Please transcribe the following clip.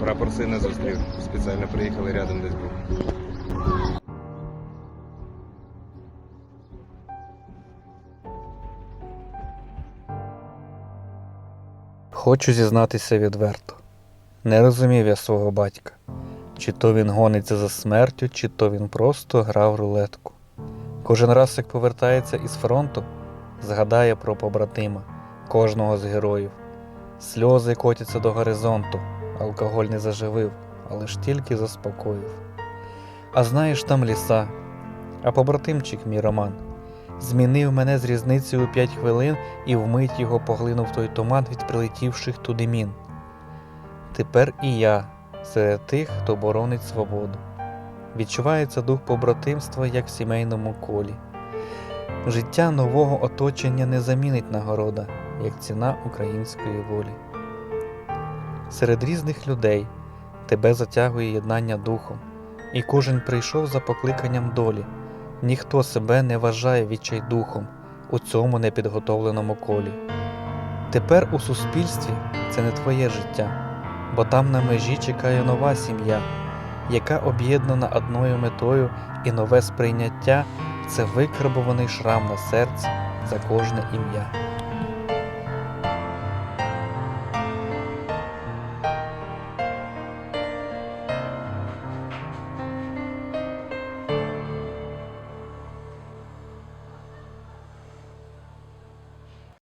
Прапор сина зустрів. Спеціально приїхали рядом десь був. Хочу зізнатися відверто. Не розумів я свого батька. Чи то він гониться за смертю, чи то він просто грав рулетку. Кожен раз, як повертається із фронту, згадає про побратима, кожного з героїв. Сльози котяться до горизонту, алкоголь не заживив, але ж тільки заспокоїв. А знаєш там ліса, а побратимчик мій Роман змінив мене з різницею 5 хвилин і вмить його поглинув той туман від прилетівших туди мін. Тепер і я серед тих, хто боронить свободу. Відчувається дух побратимства, як в сімейному колі. Життя нового оточення не замінить нагорода, як ціна української волі. Серед різних людей тебе затягує єднання духом, і кожен прийшов за покликанням долі. Ніхто себе не вважає відчайдухом у цьому непідготовленому колі. Тепер у суспільстві це не твоє життя, бо там на межі чекає нова сім'я, яка об'єднана одною метою і нове сприйняття це викарбований шрам на серці за кожне ім'я.